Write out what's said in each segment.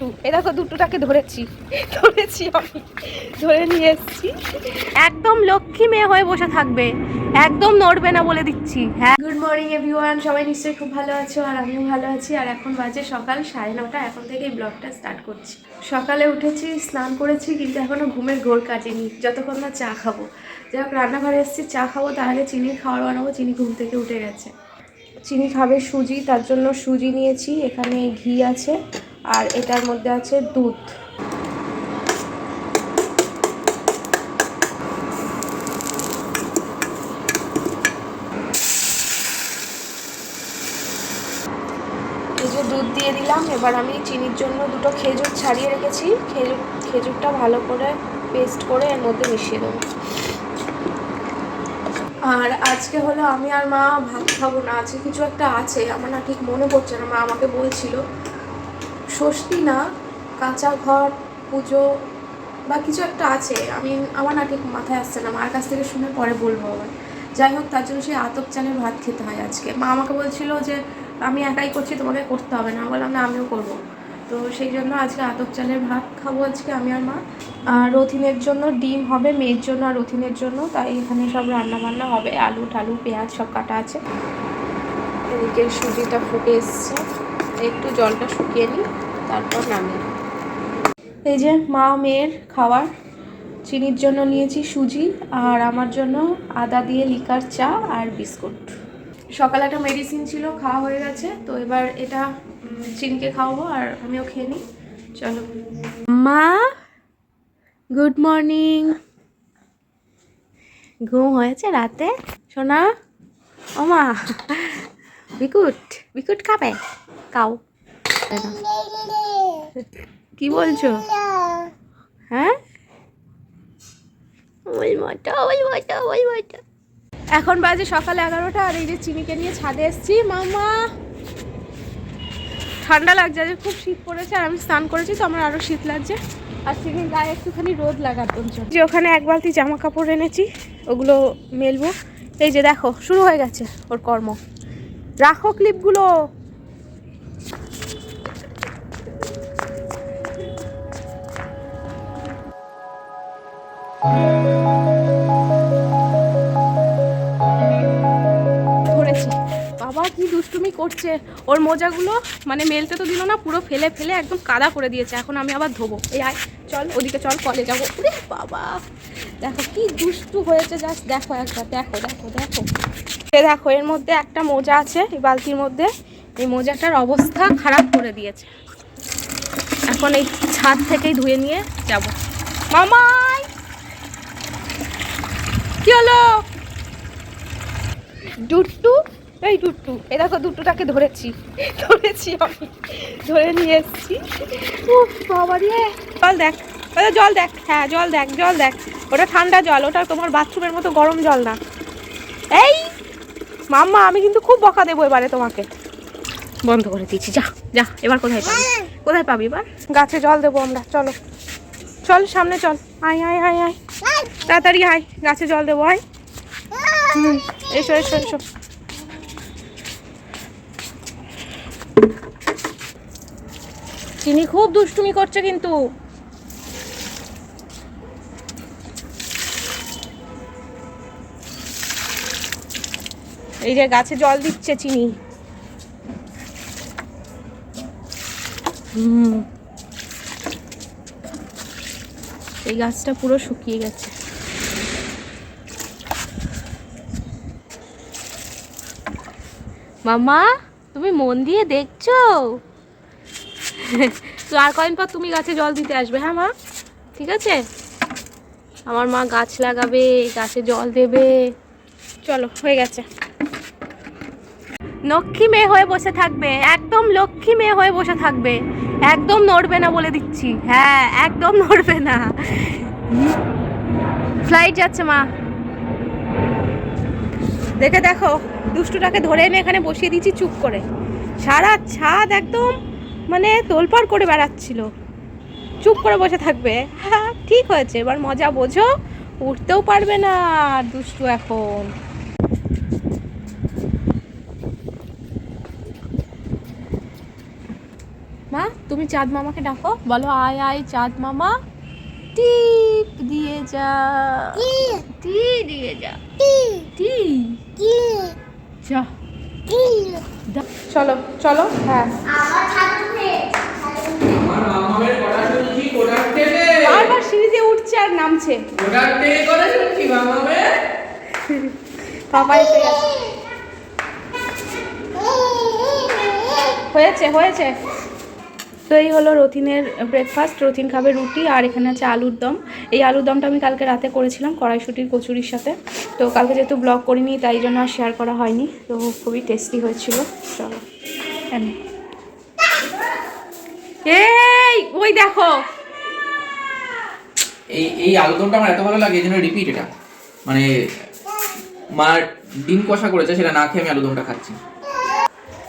দুট্টু এ দেখো দুট্টুটাকে ধরেছি ধরেছি আমি ধরে নিয়ে এসেছি। একদম লক্ষ্মী মেয়ে হয়ে বসে থাকবে একদম নড়বে না বলে দিচ্ছি হ্যাঁ। গুড মর্নিং এভরিওয়ান সবাই নিশ্চয়ই খুব ভালো আছো আর আমিও ভালো আছি। আর এখন বাজে সকাল সাড়ে নটা এখন থেকে এই ব্লগটা স্টার্ট করছি। সকালে উঠেছি স্নান করেছি কিন্তু এখনও ঘুমের ঘোর কাটেনি যতক্ষণ না চা খাব। যাই হোক রান্নাঘরে এসেছি চা খাব তাহলে চিনির খাবার বানাবো চিনি ঘুম থেকে উঠে গেছে। চিনি খাবে সুজি তার জন্য সুজি নিয়েছি এখানে ঘি আছে। আর এটার মধ্যে আছে দুধ। দুধ দিয়ে দিলাম, এবার আমি চিনির জন্য দুটো খেজুর ছাড়িয়ে রেখেছি। খেজুর, খেজুরটা ভালো করে পেস্ট করে এর মধ্যে মিশিয়ে দেবো। আর আজকে হলো আমি আর মা ভাত খাব না, আজকে কিছু একটা আছে, আমার না ঠিক মনে পড়ছে না, মা আমাকে বলছিল। ষষ্ঠী না, কাঁচা ঘর, পুজো বা কিছু একটা আছে। আমি, আমার না ঠিক মাথায় আসছে না, মার কাছ থেকে শুনে পরে বলব আবার। যাই হোক, তার জন্য সেই আতপ চালের ভাত খেতে হয় আজকে। মা আমাকে বলছিল যে, আমি একাই করছি, তোমাকে করতে হবে না। বললাম, না, আমিও করব। তো সেই জন্য আজকে আতপ চালের ভাত খাব আজকে আমি আর মা। আর রথিনের জন্য ডিম হবে, মেয়ের জন্য আর রথিনের জন্য। তাই এখানে সব রান্না বান্না হবে আলু টালু পেঁয়াজ সব কাটা আছে। এদিকে সুজিটা ফুটে এসছে। একটু জলটা শুকিয়ে নিই, তারপর নামিয়ে এই যে মা মেয়ের খাবার, চিনির জন্য নিয়েছি সুজি আর আমার জন্য আদা দিয়ে লিকার চা আর বিস্কুট। সকালে একটা মেডিসিন ছিল, খাওয়া হয়ে গেছে, তো এবার এটা চিনিকে খাওয়াবো আর আমিও খেয়ে নিই। চলো। মা গুড মর্নিং ঘুম হয়েছে রাতে? সোনা? ও মা বিকুট বিকুট খাবে? কাও কি বলছো? হ্যাঁ? ওই ওই ওই এখন বাজে সকাল এগারোটা আর এই যে চিনিকে নিয়ে ছাদে এসেছি। মামা! ঠান্ডা লাগছে, আজকে খুব শীত পড়েছে আর আমি স্নান করেছি, তো আমার আরও শীত লাগছে। আর চিনির গায়ে একটুখানি রোদ লাগার জন্য। যে ওখানে এক বালতি জামা কাপড় এনেছি, ওগুলো মেলবো। এই যে দেখো, শুরু হয়ে গেছে ওর কর্ম। রাখো ক্লিপগুলো। ধরেছি। বাবা কি দুষ্টুমি করছে। ওর মোজাগুলো মানে মেলতে তো দিল না, পুরো ফেলে ফেলে একদম কাদা করে দিয়েছে। এখন আমি আবার ধোবো। এই আয়, চল, ওদিকে চল, কলে যাব। বাবা, দেখো কি দুষ্টু হয়েছে, জাস্ট দেখো একবার, দেখো দেখো দেখো। দেখো, এর মধ্যে একটা মোজা আছে, এই বালতির মধ্যে। এই মোজাটার অবস্থা খারাপ করে দিয়েছে। এখন এই ছাদ থেকেই ধুয়ে নিয়ে যাব। মামাই! কি হলো? দুট্টু? এই দুট্টু এ দেখো দুট্টুটাকে ধরেছি। ধরেছি আমি। ধরে নিয়ে এসেছি। বাবা রে। জল দেখ। ওটা জল দেখ। হ্যাঁ জল দেখ জল দেখ। ওটা ঠান্ডা জল, ওটা তোমার বাথরুমের মতো গরম জল না। এই মাম্মা আমি কিন্তু খুব বকা দেবো এবারে তোমাকে। বন্ধ করে দিয়েছি যা যা এবার কোথায় পাবি? কোথায় পাবি এবার? গাছে জল দেবো আমরা চলো। চল সামনে চল। আয় আয় আয় আয়। তাড়াতাড়ি আয় গাছে জল দেবো আয়। হুম, এসো এসো এসো। চিনি খুব দুষ্টুমি করছে কিন্তু। এই যে গাছে জল দিচ্ছে চিনি। হুম। এই গাছটা পুরো শুকিয়ে গেছে। মামা তুমি মন দিয়ে দেখছ? তো আর কদিন পর তুমি গাছে জল দিতে আসবে হ্যাঁ মা? ঠিক আছে? আমার মা গাছ লাগাবে, গাছে জল দেবে। চলো, হয়ে গেছে। লক্ষ্মী মেয়ে হয়ে বসে থাকবে। একদম লক্ষ্মী মেয়ে হয়ে বসে থাকবে। একদম নড়বে না বলে দিচ্ছি। হ্যাঁ একদম নড়বে না। ফ্লাইট যাচ্ছে, মা। দেখে দেখো, দুষ্টুটাকে ধরে এনে এখানে বসিয়ে দিয়েছি চুপ করে। সারা ছাদ একদম মানে তোলপাড় করে বেড়াচ্ছিল। চুপ করে বসে থাকবে। হ্যাঁ ঠিক হয়েছে। এবার মজা বোঝো। উঠতেও পারবে না দুষ্টু এখন মা তুমি চাঁদ মামাকে ডাকো। বলো আয় আয় চাঁদ মামা। টিপ দিয়ে যা। টি। দিয়ে যা। টি। যা। চলো চলো হ্যাঁ। বারবার সিঁড়ি দিয়ে উঠছে আর নামছে। কোটার থেকে কথা শুনছি মামামের? পাপা এসে গেছে। হয়েছে হয়েছে। তো এই হলো রথিনের ব্রেকফাস্ট রথিন খাবে রুটি আর এখানে আছে আলুর দম। এই আলুর দমটা আমি কালকে রাতে করেছিলাম কড়াইশুটির কচুরির সাথে। তো কালকে যেহেতু ব্লগ করিনি তাই জন্য আর শেয়ার করা হয়নি। তো খুবই টেস্টি হয়েছিল। চলো এই ওই দেখো। এই এই আমার এত ভালো লাগে এই জন্য রিপিট এটা। মানে মা ডিম কষা করেছে সেটা না খেয়ে আমি খাচ্ছি।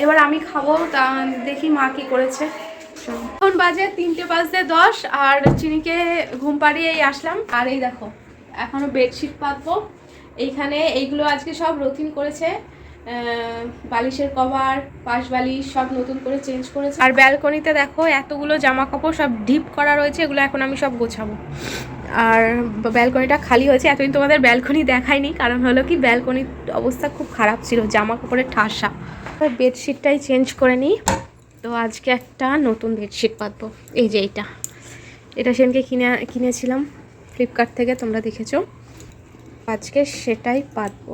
এবার আমি খাব তা দেখি মা কি করেছে। এখন বাজে তিনটে বাজতে দশ, আর চিনিকে ঘুম পাড়িয়েই আসলাম। আর এই দেখো, এখনও বেডশিট পাতবো। এইখানে এইগুলো আজকে সব রথিন করেছে। বালিশের কভার, পাশ বালিশ সব নতুন করে চেঞ্জ করেছে। আর ব্যালকনিতে দেখো, এতগুলো জামা কাপড় সব ডিপ করা রয়েছে, এগুলো এখন আমি সব গোছাবো। আর ব্যালকনিটা খালি হয়েছে, এতদিন তোমাদের ব্যালকনি দেখায়নি কারণ হলো কি, ব্যালকনির অবস্থা খুব খারাপ ছিল জামা কাপড়ের ঠাসা বেডশিটটাই চেঞ্জ করে নিই। তো আজকে একটা নতুন বেডশিট পাতবো। এই যে এইটা। এটা সেদিনকে কিনে কিনেছিলাম ফ্লিপকার্ট থেকে তোমরা দেখেছ। আজকে সেটাই পাতবো।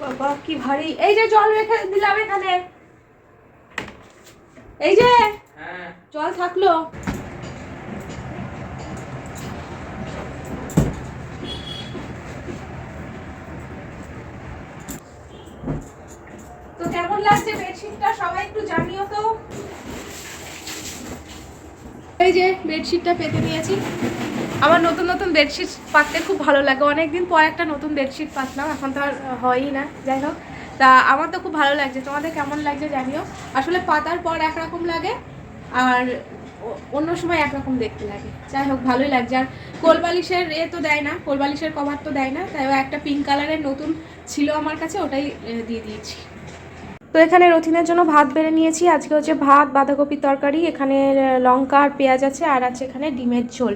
বাবা কি ভারী। এই যে জল রেখে দিলাম এখানে। এই যে হ্যাঁ। জল থাকল। কেমন লাগছে বেডশিটটা সবাই একটু জানিও তো। এই যে বেডশিটটা পেতে নিয়েছি আমার নতুন নতুন বেডশিট পাততে খুব ভালো লাগে। অনেকদিন পর একটা নতুন বেডশিট পাতলাম, এখন তো আর হয়ই না। যাই হোক, তা আমার তো খুব ভালো লাগছে। তোমাদের কেমন লাগছে জানিও। আসলে পাতার পর একরকম লাগে, আর অন্য সময় একরকম দেখতে লাগে। যাই হোক, ভালোই লাগছে। আর কোলবালিশের এ তো দেয় না কোলবালিশের কভার তো দেয় না, তাই একটা পিঙ্ক কালারের নতুন ছিল আমার কাছে, ওটাই দিয়ে দিয়েছি। তো এখানে রথিনের জন্য ভাত বেড়ে নিয়েছি। আজকে হচ্ছে ভাত, বাঁধাকপির তরকারি, এখানে লঙ্কা আর পেঁয়াজ আছে, আর আছে এখানে ডিমের ঝোল।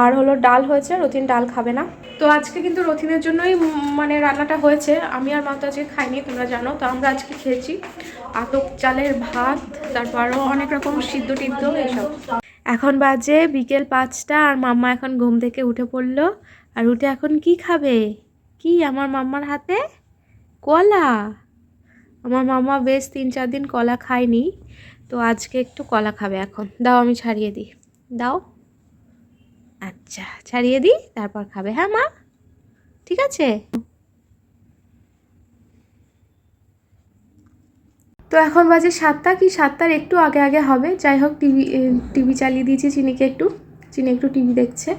আর হলো ডাল হয়েছে রথিন ডাল খাবে না। তো আজকে কিন্তু রথিনের জন্যই মানে রান্নাটা হয়েছে। আমি আর মা তো আজকে খাইনি, তোমরা জানো। তো আমরা আজকে খেয়েছি আতপ চালের ভাত, তারপর অনেক রকম সিদ্ধ টিদ্ধ, এইসব। এখন বাজে বিকেল পাঁচটা, আর মাম্মা এখন ঘুম থেকে উঠে পড়ল। আর উঠে এখন কি খাবে? কি আমার মাম্মার হাতে? কলা। আমার মামা বেশ তিন চার দিন কলা খায়নি, তো আজকে একটু কলা খাবে এখন। দাও আমি ছাড়িয়ে দিই। দাও। আচ্ছা ছাড়িয়ে দিই, তারপর খাবে। হ্যাঁ মা? ঠিক আছে? তো এখন বাজে সাতটা, কি সাতটার একটু আগে আগে হবে। যাই হোক, টিভি টিভি চালিয়ে দিয়েছি চিনিকে একটু। চিনি একটু টিভি দেখছে।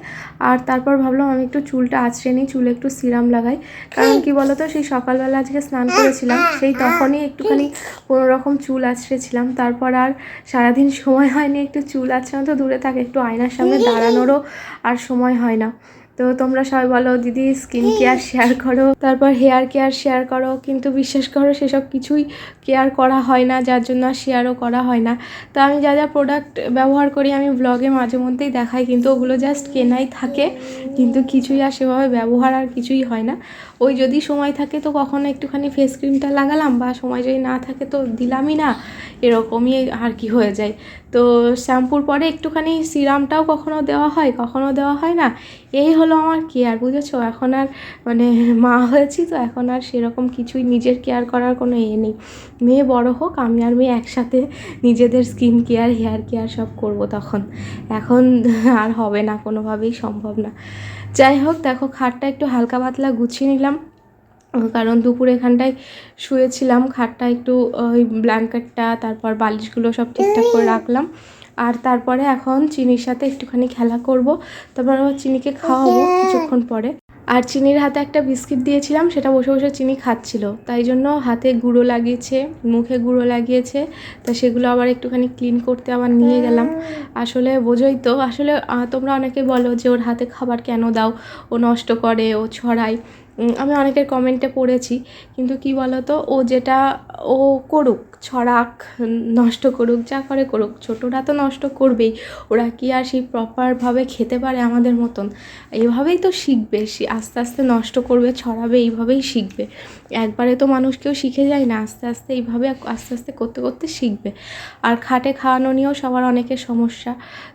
আর তারপর ভাবলাম আমি একটু চুলটা আছড়ে নিই, চুলে একটু সিরাম লাগাই। কারণ কি বলতো, সেই সকালবেলা আজকে স্নান করেছিলাম, সেই তখনই একটুখানি কোনো রকম চুল আঁচড়েছিলাম। তারপর আর সারাদিন সময় হয়নি একটু চুল আছড়ানো তো দূরে থাকে, একটু আয়নার সামনে দাঁড়ানোরও আর সময় হয় না। তো তোমরা সবাই বলো দিদি স্কিন কেয়ার শেয়ার করো। তারপর হেয়ার কেয়ার শেয়ার করো কিন্তু বিশ্বাস করো সেসব কিছুই কেয়ার করা হয় না যার জন্য আর শেয়ারও করা হয় না। তো আমি যা যা প্রোডাক্ট ব্যবহার করি আমি ব্লগে মাঝে মধ্যেই দেখাই কিন্তু ওগুলো জাস্ট কেনাই থাকে কিন্তু কিছুই আর সেভাবে ব্যবহার আর কিছুই হয় না। ওই যদি সময় থাকে তো কখনো একটুখানি ফেস ক্রিমটা লাগালাম বা সময় যদি না থাকে তো দিলামই না। এরকমই আর কি হয়ে যায়। তো শ্যাম্পুর পরে একটুখানি সিরামটাও কখনো দেওয়া হয়, কখনো দেওয়া হয় না। এই হলো আমার কেয়ার বুঝেছ? এখন আর মানে মা হয়েছি তো এখন আর সেরকম কিছুই নিজের কেয়ার করার কোনো এ নেই। মেয়ে বড় হোক, আমি আর মেয়ে একসাথে নিজেদের স্কিন কেয়ার হেয়ার কেয়ার সব করব তখন। এখন আর হবে না, কোনোভাবেই সম্ভব না। যাই হোক দেখো খাটটা একটু হালকা পাতলা গুছিয়ে নিলাম। কারণ দুপুরে এখানটায় শুয়েছিলাম খাটটা একটু ওই ব্ল্যাঙ্কেটটা তারপর বালিশগুলো সব ঠিকঠাক করে রাখলাম। আর তারপরে এখন চিনির সাথে একটুখানি খেলা করব। তারপর আবার চিনিকে খাওয়াবো কিছুক্ষণ পরে। আর চিনির হাতে একটা বিস্কিট দিয়েছিলাম সেটা বসে বসে চিনি খাচ্ছিল। তাই জন্য হাতে গুঁড়ো লাগিয়েছে মুখে গুঁড়ো লাগিয়েছে। তা সেগুলো আবার একটুখানি ক্লিন করতে আবার নিয়ে গেলাম। আসলে বোঝোই তো আসলে তোমরা অনেকে বলো যে ওর হাতে খাবার কেন দাও ও নষ্ট করে ও ছড়ায়। আমি অনেকের কমেন্টে পড়েছি কিন্তু কি বলতো ও যেটা ও করুক ছড়াক, নষ্ট করুক, যা করে করুক, ছোটরা তো নষ্ট করবেই। ওরা কি আর সেই প্রপারভাবে খেতে পারে আমাদের মতন? এইভাবেই তো শিখবে আস্তে আস্তে নষ্ট করবে, ছড়াবে, এইভাবেই শিখবে। একবারে তো মানুষ কেউ শিখে যায় না, আস্তে আস্তে এইভাবে আস্তে আস্তে করতে করতে শিখবে। আর খাটে খাওয়ানো নিয়েও সবার অনেকের সমস্যা।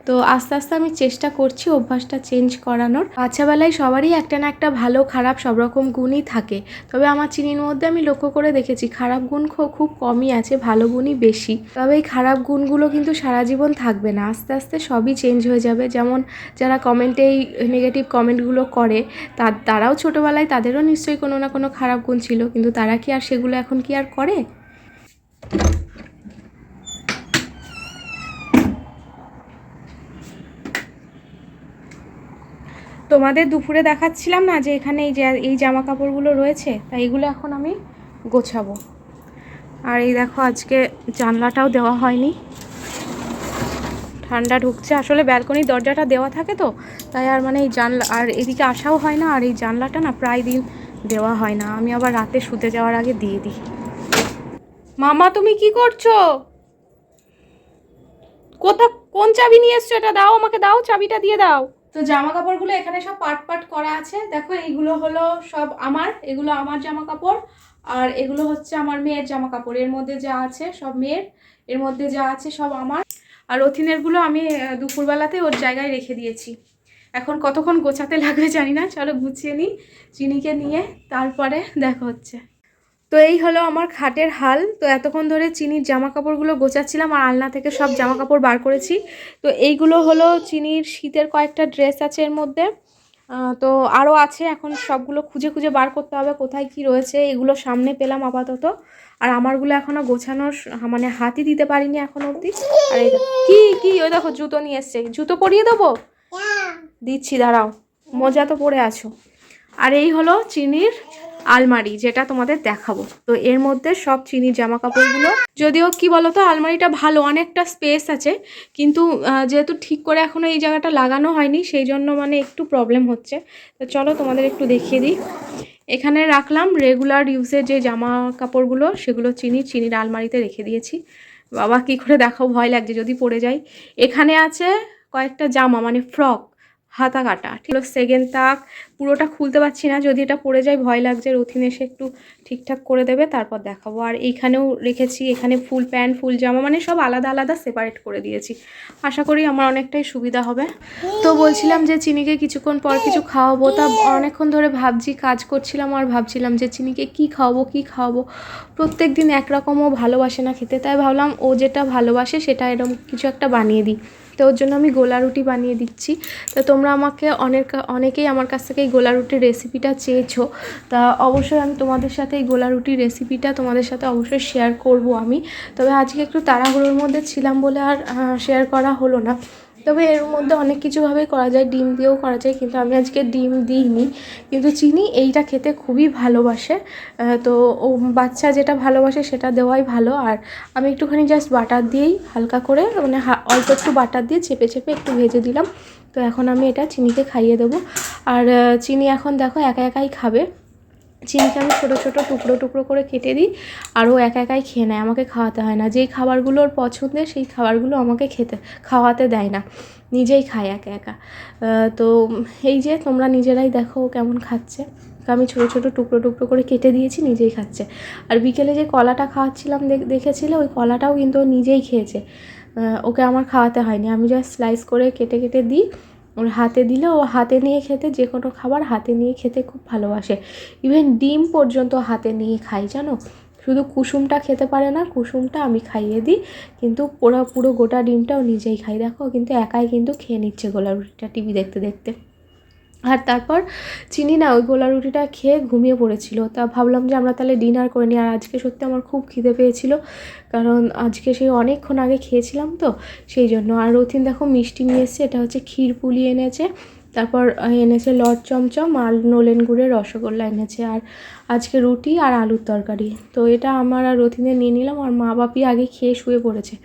তো আস্তে আস্তে আমি চেষ্টা করছি অভ্যাসটা চেঞ্জ করানোর। বাচ্চাবেলায় সবারই একটা না একটা ভালো, খারাপ সব রকম গুণই থাকে। তবে আমার চিনির মধ্যে আমি লক্ষ্য করে দেখেছি, খারাপ গুণ খুব কমই আছে। ভালো গুণই বেশি। তবে এই খারাপ গুণগুলো কিন্তু সারা জীবন থাকবে না। আস্তে আস্তে সবই চেঞ্জ হয়ে যাবে। যেমন যারা কমেন্টে এই নেগেটিভ কমেন্টগুলো করে তা তারাও ছোটোবেলায় তাদেরও নিশ্চয়ই কোনো না কোনো খারাপ গুণ ছিল। কিন্তু তারা কি আর সেগুলো এখন কি আর করে? তোমাদের দুপুরে দেখাচ্ছিলাম না যে এখানে এই এই জামা কাপড়গুলো রয়েছে? তাই এগুলো এখন আমি গোছাবো। আর এই দেখো আজকে জানলাটাও দেওয়া হয়নি। ঠান্ডা ঢুকছে। আসলে ব্যালকনির দরজাটা দেওয়া থাকে তো, তাই আর মানে এই জানলা, আর এদিকে আসাও হয় না, আর এই জানলাটা না প্রায় দিন দেওয়া হয় না। আমি আবার রাতে শুতে যাওয়ার আগে দিয়ে দিই। মামা, তুমি কি করছ? কোথা, কোন চাবি নিয়ে এসছো এটা? দাও আমাকে, দাও, চাবিটা দিয়ে দাও। তো জামা কাপড়গুলো এখানে সব পাট পাট করা আছে। দেখো, এইগুলো হলো সব আমার, এগুলো আমার জামা কাপড় আর এগুলো হচ্ছে আমার মেয়ের জামা কাপড় এর মধ্যে যা আছে সব মেয়ের, এর মধ্যে যা আছে সব আমার। আর রথিনেরগুলো আমি দুপুরবেলাতে ওর জায়গায় রেখে দিয়েছি। এখন কতক্ষণ গোছাতে লাগবে জানি না, চলো গুছিয়ে নিই চিনিকে নিয়ে, তারপরে দেখা হচ্ছে। তো এই হলো আমার খাটের হাল। তো এতক্ষণ ধরে চিনির জামা কাপড়গুলো গোছাচ্ছিলাম আর আলনা থেকে সব জামা কাপড় বার করেছি। তো এইগুলো হলো চিনির শীতের কয়েকটা ড্রেস আছে এর মধ্যে। তো আরও আছে এখন সবগুলো খুঁজে খুঁজে বার করতে হবে কোথায় কি রয়েছে এগুলো সামনে পেলাম আপাতত। আর আমারগুলো এখনও গোছানোর মানে হাতই দিতে পারিনি এখন অবধি। আর এই দেখো- কি কি ওই দেখো জুতো নিয়ে এসছে। জুতো পরিয়ে দেবো? দিচ্ছি দাঁড়াও মজা তো পরে আছো। আর এই হলো চিনির আলমারি যেটা তোমাদের দেখাবো। তো এর মধ্যে সব চিনির জামা কাপড়গুলো যদিও কি বলতো, আলমারিটা ভালো, অনেকটা স্পেস আছে, কিন্তু যেহেতু ঠিক করে এখনও এই জায়গাটা লাগানো হয়নি, সেই জন্য মানে একটু প্রবলেম হচ্ছে। তো চলো তোমাদের একটু দেখিয়ে দিই। এখানে রাখলাম রেগুলার ইউজের যে জামা কাপড়গুলো সেগুলো চিনি, চিনির আলমারিতে রেখে দিয়েছি। বাবা, কি করে দেখো ভয় লাগছে, যদি পড়ে যাই। এখানে আছে কয়েকটা জামা মানে ফ্রক হাতা কাটা ঠিক সেকেন্ড তাক, পুরোটা খুলতে পারছি না, যদি এটা পড়ে যায়, ভয় লাগছে, রথিন এসে একটু ঠিকঠাক করে দেবে, তারপর দেখাবো। আর এইখানেও রেখেছি, এখানে ফুল প্যান্ট, ফুল জামা মানে সব আলাদা আলাদা সেপারেট করে দিয়েছি। আশা করি আমার অনেকটাই সুবিধা হবে। তো বলছিলাম যে চিনিকে কিছুক্ষণ পর কিছু খাওয়াবো, তা অনেকক্ষণ ধরে ভাবছি, কাজ করছিলাম আর ভাবছিলাম যে চিনিকে কি খাওয়াবো কি খাওয়াবো। প্রত্যেক দিন একরকমও ভালোবাসে না খেতে, তাই ভাবলাম ও যেটা ভালোবাসে সেটা এরকম কিছু একটা বানিয়ে দিই। তো ওর জন্য আমি গোলা রুটি বানিয়ে দিচ্ছি। তো তোমরা আমাকে অনেক, অনেকেই আমার কাছ থেকে এই গোলা রুটির রেসিপিটা চেয়েছো। তা অবশ্যই আমি তোমাদের সাথে এই গোলা রুটির রেসিপিটা তোমাদের সাথে অবশ্যই শেয়ার করব আমি। তবে আজকে একটু তাড়াহুড়োর মধ্যে ছিলাম বলে আর শেয়ার করা হলো না। তবে এর মধ্যে অনেক কিছুভাবেই করা যায়, ডিম দিয়েও করা যায়, কিন্তু আমি আজকে ডিম দিইনি। কিন্তু চিনি এইটা খেতে খুবই ভালোবাসে। তো ও বাচ্চা যেটা ভালোবাসে সেটা দেওয়াই ভালো। আর আমি একটুখানি জাস্ট বাটার দিয়েই হালকা করে মানে অল্প একটু বাটার দিয়ে চেপে চেপে একটু ভেজে দিলাম। তো এখন আমি এটা চিনিকে খাইয়ে দেবো। আর চিনি এখন দেখো একা একাই খাবে। চিনিকে আমি ছোটো ছোটো টুকরো টুকরো করে কেটে দিই আর ও একা একাই খেয়ে নেয়, আমাকে খাওয়াতে হয় না। যেই খাবারগুলো ওর পছন্দের সেই খাবারগুলো আমাকে খেতে, খাওয়াতে দেয় না। নিজেই খায় একা একা। তো এই যে তোমরা নিজেরাই দেখো ও কেমন খাচ্ছে। আমি ছোটো ছোটো টুকরো টুকরো করে কেটে দিয়েছি, নিজেই খাচ্ছে। আর বিকেলে যে কলাটা খাওয়াচ্ছিলাম দেখ- দেখেছিলে? ওই কলাটাও কিন্তু ও নিজেই খেয়েছে। ওকে আমার খাওয়াতে হয়নি। আমি জাস্ট স্লাইস করে কেটে কেটে দিই। ওর হাতে দিলে ও হাতে নিয়ে খেতে যে কোনো খাবার হাতে নিয়ে খেতে খুব ভালোবাসে। ইভেন ডিম পর্যন্ত হাতে নিয়ে খাই, জানো? শুধু কুসুমটা খেতে পারে না, কুসুমটা আমি খাইয়ে দিই, কিন্তু পুরো পুরো গোটা ডিমটাও নিজেই খাই দেখো, কিন্তু একাই কিন্তু খেয়ে নিচ্ছে গোলা রুটিটা টিভি দেখতে দেখতে। আর তারপর চিনি না, ওই গোলা রুটিটা খেয়ে ঘুমিয়ে পড়েছিল। তা ভাবলাম যে আমরা তাহলে ডিনার করে নিই। আর আজকে সত্যি আমার খুব খিদে পেয়েছিল, কারণ আজকে সেই অনেকক্ষণ আগে খেয়েছিলাম তো, সেই জন্য। আর রথিন দেখো মিষ্টি নিয়ে এসছে, এটা হচ্ছে ক্ষীর পুলি এনেছে, তারপর এনেছে লট চমচম আর নলেন গুড়ের রসগোল্লা এনেছে। আর আজকে রুটি আর আলুর তরকারি। তো এটা আমার আর রথিনে নিয়ে নিলাম, আর মা বাপি আগে খেয়ে শুয়ে পড়েছে।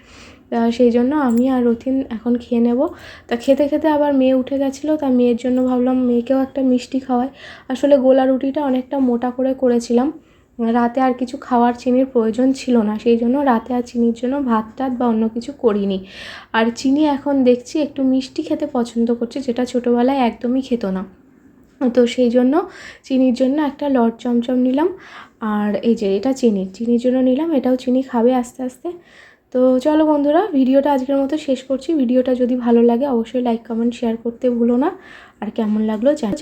সেই জন্য আমি আর রথিন এখন খেয়ে নেব। তা খেতে খেতে আবার মেয়ে উঠে গেছিল, তা মেয়ের জন্য ভাবলাম মেয়েকেও একটা মিষ্টি খাওয়াই। আসলে গোলা রুটিটা অনেকটা মোটা করে করেছিলাম। রাতে আর কিছু খাওয়ার চিনির প্রয়োজন ছিল না, সেই জন্য রাতে আর চিনির জন্য ভাত টাত বা অন্য কিছু করিনি। আর চিনি এখন দেখছি একটু মিষ্টি খেতে পছন্দ করছে, যেটা ছোটোবেলায় একদমই খেত না। তো সেই জন্য চিনির জন্য একটা লট চমচম নিলাম। আর এই যে এটা চিনি, চিনির জন্য নিলাম, এটাও চিনি খাবে আস্তে আস্তে। তো চলো বন্ধুরা, ভিডিওটা আজকের মতো শেষ করছি। ভিডিওটা যদি ভালো লাগে, অবশ্যই লাইক কমেন্ট শেয়ার করতে ভুলো না। আর কেমন লাগল জানা